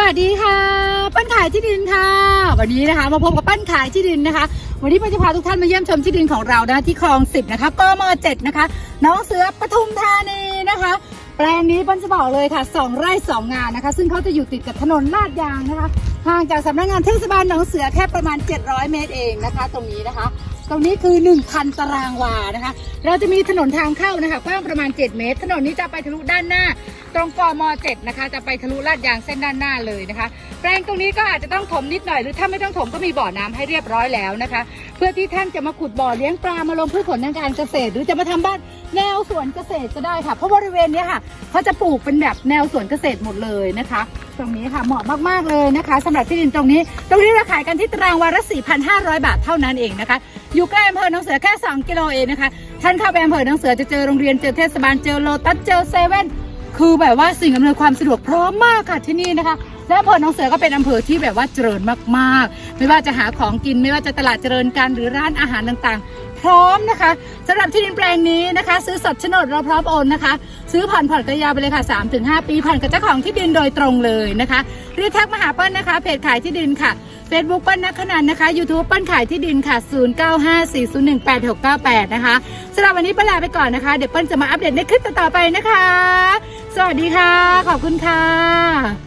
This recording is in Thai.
วัสดีค่ะปั้นขายที่ดินค่ะ วันนี้นะคะ มาพบกับปั้นขายที่ดินนะคะ วันนี้ปั้นจะพาทุกท่านมาเยี่ยมชมที่ดินของเรานะที่คลองสิบนะคะกมเจ็ดนะคะ น้องเสือปทุมธานีนะคะ แปลงนี้ปั้นจะบอกเลยค่ะสองไร่สองงานนะคะ ซึ่งเขาจะอยู่ติดกับถนนลาดยางนะคะห่างจากสำนักงานเทศบาลหนองเสือแค่ประมาณ 700 เมตรเองนะคะ ตรงนี้นะคะ ตรงนี้คือ 1,000 ตารางวานะคะ เราจะมีถนนทางเข้านะคะกว้างประมาณ 7 เมตร ถนนนี้จะไปทะลุด้านหน้า ตรงกม7นะคะ จะไปทะลุลาดยางเส้นด้านหน้าเลยนะคะ แปลงตรงนี้ก็อาจจะต้องถมนิดหน่อยหรือถ้าไม่ต้องถมก็มีบ่อน้ำให้เรียบร้อยแล้วนะคะ เพื่อที่ท่านจะมาขุดบ่อเลี้ยงปลามาลงพืชผลทางการเกษตร หรือจะมาทำบ้านแนวสวนเกษตรก็ได้ค่ะ เพราะบริเวณนี้ค่ะเขาจะปลูกเป็นแบบแนวสวนเกษตรหมดเลยนะคะตรงนี้ค่ะเหมาะมาก ๆ เลยนะคะสำหรับที่ดินตรงนี้ ตรงนี้เราขายกันที่ตารางวาละ4,500 บาทเท่านั้นเองนะคะ อยู่ใกล้อำเภอหนองเสือแค่ 2 กิโลเองนะคะ ท่านเข้าไปอำเภอหนองเสือจะเจอโรงเรียนเจอเทศบาลเจอโลตัสเจอเซเว่น คือแบบว่าสิ่งอำนวยความสะดวกพร้อมมากค่ะที่นี่นะคะ และอำเภอหนองเสือก็เป็นอำเภอที่แบบว่าเจริญมากๆ ไม่ว่าจะหาของกินไม่ว่าจะตลาดเจริญการหรือร้านอาหารต่างๆ พร้อมนะคะสำหรับที่ดินแปลงนี้นะคะ ซื้อสดโฉนดเราพร้อมโอนนะคะ ซื้อผ่อนผ่อนระยะไปเลยค่ะ 3-5 ปีผ่อนกับเจ้าของที่ดินโดยตรงเลยนะคะรีบทักมาหาเปิ้ลนะคะเพจขายที่ดินค่ะ Facebook เปิ้ลนักขนันนะคะ YouTube เปิ้ลขายที่ดินค่ะ 0954018698 นะคะสำหรับวันนี้เปิ้ลลาไปก่อนนะคะ เดี๋ยวเปิ้ลจะมาอัปเดตในคลิปต่อไปนะคะ สวัสดีค่ะ ขอบคุณค่ะ